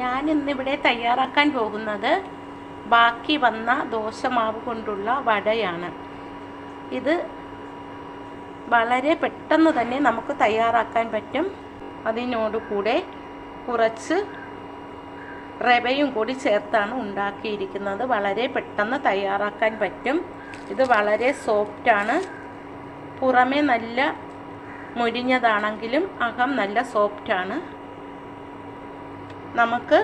ഞാൻ ഇന്നിവിടെ തയ്യാറാക്കാൻ പോകുന്നത് ബാക്കി വന്ന ദോശമാവ് കൊണ്ടുള്ള വടയാണ്. ഇത് വളരെ പെട്ടെന്ന് തന്നെ നമുക്ക് തയ്യാറാക്കാൻ പറ്റും. അതിനോട് കൂടെ കുറച്ച് റവയും കൂടി ചേർത്താണ് ഉണ്ടാക്കിയിരിക്കുന്നത്. വളരെ പെട്ടെന്ന് തയ്യാറാക്കാൻ പറ്റും. ഇത് വളരെ സോഫ്റ്റാണ് പുറമേ നല്ല മുരിഞ്ഞതാണെങ്കിലും അകം നല്ല സോഫ്റ്റാണ് നമുക്ക്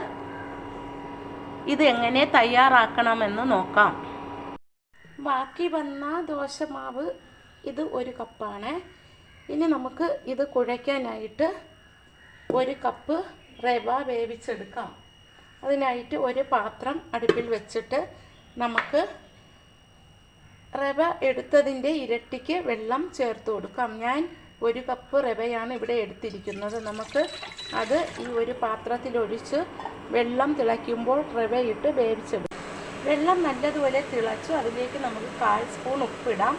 ഇത് എങ്ങനെ തയ്യാറാക്കണമെന്ന് നോക്കാം. ബാക്കി വന്ന ദോശമാവ് ഇത് ഒരു കപ്പാണ്. ഇനി നമുക്ക് ഇത് കുഴയ്ക്കാനായിട്ട് ഒരു കപ്പ് റവ വേവിച്ചെടുക്കാം. അതിനായിട്ട് ഒരു പാത്രം അടുപ്പിൽ വെച്ചിട്ട് നമുക്ക് റവ എടുത്തതിന്റെ ഇരട്ടിക്ക് വെള്ളം ചേർത്ത് കൊടുക്കാം. ഞാൻ ഒരു കപ്പ് റവയാണ് ഇവിടെ എടുത്തിരിക്കുന്നത്. നമുക്ക് അത് ഈ ഒരു പാത്രത്തിലൊഴിച്ച് വെള്ളം തിളയ്ക്കുമ്പോൾ റവയിട്ട് വേവിച്ചെടുക്കും. വെള്ളം നല്ലതുപോലെ തിളച്ചു അതിലേക്ക് നമുക്ക് കാൽ സ്പൂൺ ഉപ്പിടാം.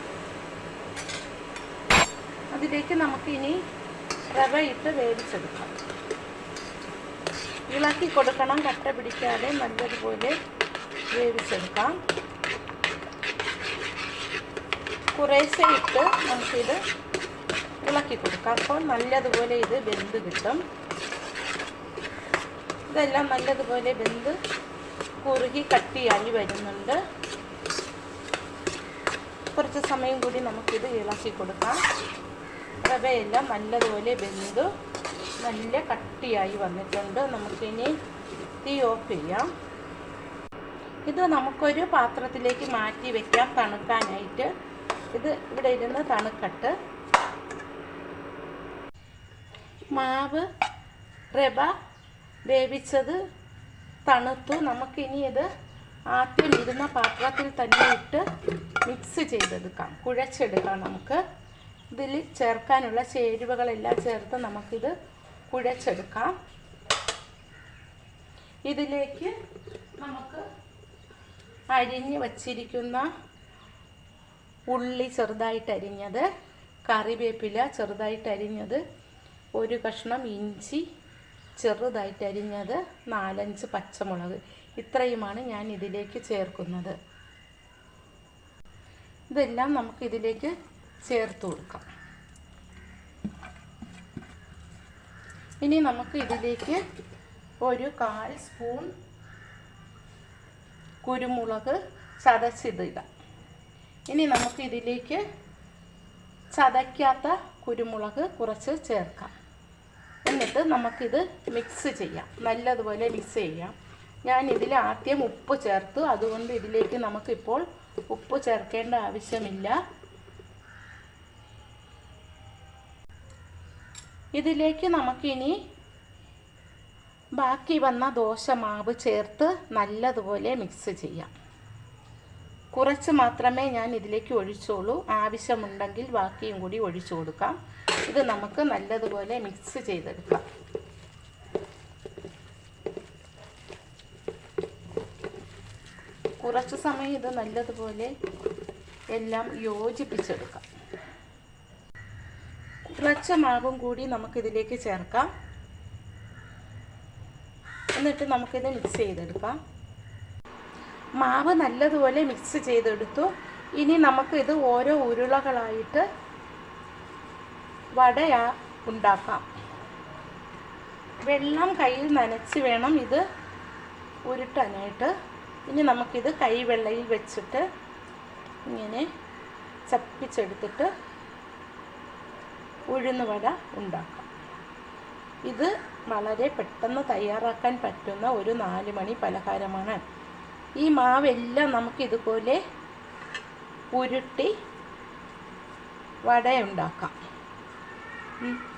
അതിലേക്ക് നമുക്കിനി റവ ഇട്ട് വേവിച്ചെടുക്കാം. ഇളക്കി കൊടുക്കണം കട്ട പിടിക്കാതെ നല്ലതുപോലെ വേവിച്ചെടുക്കാം. കുറേശ്ശെ ഇട്ട് നമുക്കിത് ഇളക്കി കൊടുക്കുക അപ്പോൾ നല്ലതുപോലെ ഇത് വെന്ത് കിട്ടും. ഇതെല്ലാം നല്ലതുപോലെ വെന്ത് കുറുകി കട്ടിയായി വരുന്നുണ്ട്. കുറച്ച് സമയം കൂടി നമുക്കിത് ഇളക്കി കൊടുക്കാം. റവയെല്ലാം നല്ലതുപോലെ വെന്ത് നല്ല കട്ടിയായി വന്നിട്ടുണ്ട്. നമുക്കിനി തീ ഓഫ് ചെയ്യാം. ഇത് നമുക്കൊരു പാത്രത്തിലേക്ക് മാറ്റി വെക്കാം തണുക്കാനായിട്ട്. ഇത് ഇവിടെ ഇരുന്ന് തണുക്കട്ട്. മാവ് റവ വേവിച്ചത് തണുത്തു. നമുക്കിനി ഇത് ഇരുന്ന പാത്രത്തിൽ തന്നെ ഇട്ട് മിക്സ് ചെയ്തെടുക്കാം. കുഴച്ചെടുക്കാം നമുക്ക്. ഇതിൽ ചേർക്കാനുള്ള ചേരുവകളെല്ലാം ചേർത്ത് നമുക്കിത് കുഴച്ചെടുക്കാം. ഇതിലേക്ക് നമുക്ക് അരിഞ്ഞ് വച്ചിരിക്കുന്ന ഉള്ളി ചെറുതായിട്ട് അരിഞ്ഞത് കറിവേപ്പില ചെറുതായിട്ട് അരിഞ്ഞത് ഒരു കഷ്ണം ഇഞ്ചി ചെറുതായിട്ട് അരിഞ്ഞത് നാലഞ്ച് പച്ചമുളക്. ഇത്രയുമാണ് ഞാൻ ഇതിലേക്ക് ചേർക്കുന്നത്. ഇതെല്ലാം നമുക്ക് ഇതിലേക്ക് ചേർത്ത് കൊടുക്കാം. ഇനി നമുക്ക് ഇതിലേക്ക് ഒരു കാൽ സ്പൂൺ കുരുമുളക് ചതച്ചിതിടാം ഇനി നമുക്ക് ഇതിലേക്ക് ചതയ്ക്കാത്ത കുരുമുളക് കുറച്ച് ചേർക്കാം. എന്നിട്ട് നമുക്കിത് മിക്സ് ചെയ്യാം. നല്ലതുപോലെ മിക്സ് ചെയ്യാം. ഞാൻ ഇതിൽ ആദ്യം ഉപ്പ് ചേർത്തു. അതുകൊണ്ട് ഇതിലേക്ക് നമുക്കിപ്പോൾ ഉപ്പ് ചേർക്കേണ്ട ആവശ്യമില്ല. ഇതിലേക്ക് നമുക്കിനി ബാക്കി വന്ന ദോശ മാവ് ചേർത്ത് നല്ലതുപോലെ മിക്സ് ചെയ്യാം. കുറച്ച് മാത്രമേ ഞാൻ ഇതിലേക്ക് ഒഴിച്ചോളൂ ആവശ്യമുണ്ടെങ്കിൽ ബാക്കിയും കൂടി ഒഴിച്ചു കൊടുക്കാം. ഇത് നമുക്ക് നല്ലതുപോലെ മിക്സ് ചെയ്തെടുക്കാം. കുറച്ച് സമയം ഇത് നല്ലതുപോലെ എല്ലാം യോജിപ്പിച്ചെടുക്കാം. കുറച്ച് മാവും കൂടി നമുക്കിതിലേക്ക് ചേർക്കാം. എന്നിട്ട് നമുക്കിത് മിക്സ് ചെയ്തെടുക്കാം. മാവ് നല്ലതുപോലെ മിക്സ് ചെയ്തെടുത്തു. ഇനി നമുക്കിത് ഓരോ ഉരുളകളായിട്ട് വടയാ ഉണ്ടാക്കാം. വെള്ളം കയ്യിൽ നനച്ച് വേണം ഇത് ഉരുട്ടാനായിട്ട്. ഇനി നമുക്കിത് കൈവെള്ളയിൽ വെച്ചിട്ട് ഇങ്ങനെ ചപ്പിച്ചെടുത്തിട്ട് ഉഴുന്നുവട ഉണ്ടാക്കാം. ഇത് വളരെ പെട്ടെന്ന് തയ്യാറാക്കാൻ പറ്റുന്ന ഒരു നാല് മണി പലഹാരമാണ്. ഈ മാവെല്ലാം നമുക്ക് ഇതുപോലെ ഉരുട്ടി വടയുണ്ടാക്കാം.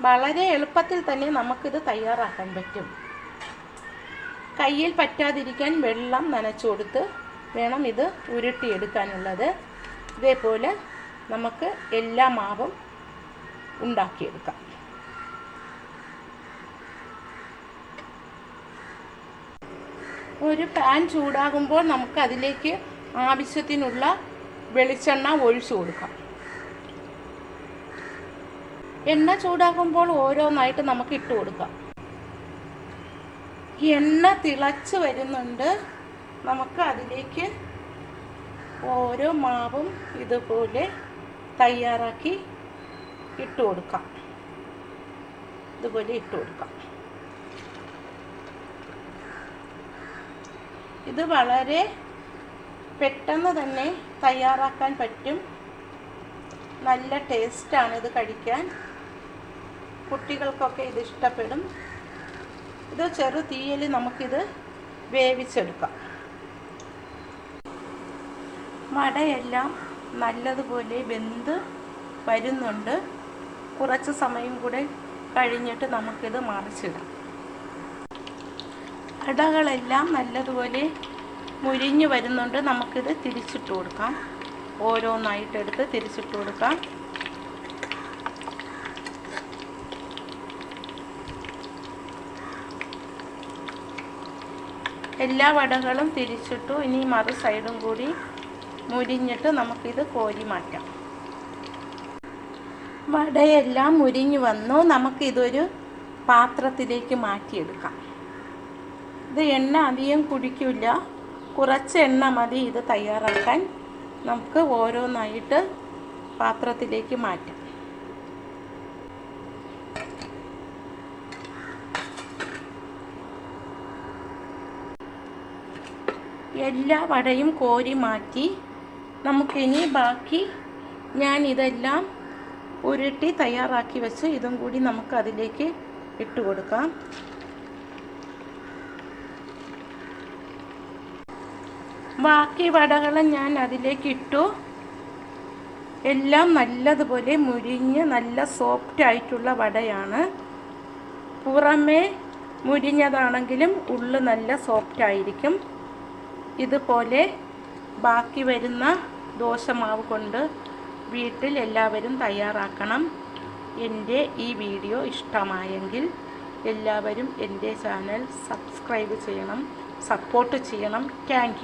വളരെ എളുപ്പത്തിൽ തന്നെ നമുക്കിത് തയ്യാറാക്കാൻ പറ്റും. കയ്യിൽ പറ്റാതിരിക്കാൻ വെള്ളം നനച്ചു കൊടുത്ത് വേണം ഇത് ഉരുട്ടിയെടുക്കാനുള്ളത്. ഇതേപോലെ നമുക്ക് എല്ലാ മാവും ഉണ്ടാക്കിയെടുക്കാം. ഒരു പാൻ ചൂടാകുമ്പോൾ നമുക്ക് അതിലേക്ക് ആവശ്യത്തിനുള്ള വെളിച്ചെണ്ണ ഒഴിച്ചു കൊടുക്കാം. എണ്ണ ചൂടാകുമ്പോൾ ഓരോന്നായിട്ട് നമുക്ക് ഇട്ട് കൊടുക്കാം. എണ്ണ തിളച്ച് വരുന്നുണ്ട്. നമുക്ക് അതിലേക്ക് ഓരോ മാവും ഇതുപോലെ തയ്യാറാക്കി ഇട്ട് കൊടുക്കാം. ഇതുപോലെ ഇട്ട് കൊടുക്കാം. ഇത് വളരെ പെട്ടെന്ന് തന്നെ തയ്യാറാക്കാൻ പറ്റും. നല്ല ടേസ്റ്റാണ് ഇത് കഴിക്കാൻ. കുട്ടികൾക്കൊക്കെ ഇത് ഇഷ്ടപ്പെടും. ഇത് ചെറു തീയിൽ നമുക്കിത് വേവിച്ചെടുക്കാം. മടയെല്ലാം നല്ലതുപോലെ വെന്ത് വരുന്നുണ്ട്. കുറച്ച് സമയം കൂടെ കഴിഞ്ഞിട്ട് നമുക്കിത് മറിച്ചിടാം. അടകളെല്ലാം നല്ലതുപോലെ മുരിഞ്ഞ് വരുന്നുണ്ട്. നമുക്കിത് തിരിച്ചിട്ട് കൊടുക്കാം. ഓരോന്നായിട്ടെടുത്ത് തിരിച്ചിട്ട് കൊടുക്കാം. എല്ലാ വടകളും തിരിച്ചിട്ടു ഇനി മറു സൈഡും കൂടി മുരിഞ്ഞിട്ട് നമുക്കിത് കോരി മാറ്റാം. വടയെല്ലാം മുരിഞ്ഞു വന്നു. നമുക്കിതൊരു പാത്രത്തിലേക്ക് മാറ്റിയെടുക്കാം. ഇത് എണ്ണ അധികം കുടിക്കില്ല കുറച്ച് എണ്ണ മതി ഇത് തയ്യാറാക്കാൻ. നമുക്ക് ഓരോന്നായിട്ട് പാത്രത്തിലേക്ക് മാറ്റാം. എല്ലാ വടയും കോരി മാറ്റി നമുക്കിനി ബാക്കി ഞാൻ ഇതെല്ലാം ഉരുട്ടി തയ്യാറാക്കി വെച്ച് ഇതും കൂടി നമുക്ക് അതിലേക്ക് ഇട്ട് കൊടുക്കാം. ബാക്കി വടകളെ ഞാൻ അതിലേക്ക് ഇട്ടു. എല്ലാം നല്ലതുപോലെ മുരിഞ്ഞ് നല്ല സോഫ്റ്റ് ആയിട്ടുള്ള വടയാണ്. പുറമേ മുരിഞ്ഞതാണെങ്കിലും ഉള്ളു നല്ല സോഫ്റ്റ് ആയിരിക്കും. ഇതുപോലെ ബാക്കി വരുന്ന ദോശമാവ് കൊണ്ട് വീട്ടിൽ എല്ലാവരും തയ്യാറാക്കണം. എന്റെ ഈ വീഡിയോ ഇഷ്ടമായെങ്കിൽ എല്ലാവരും എന്റെ ചാനൽ സബ്സ്ക്രൈബ് ചെയ്യണം സപ്പോർട്ട് ചെയ്യണം. താങ്ക്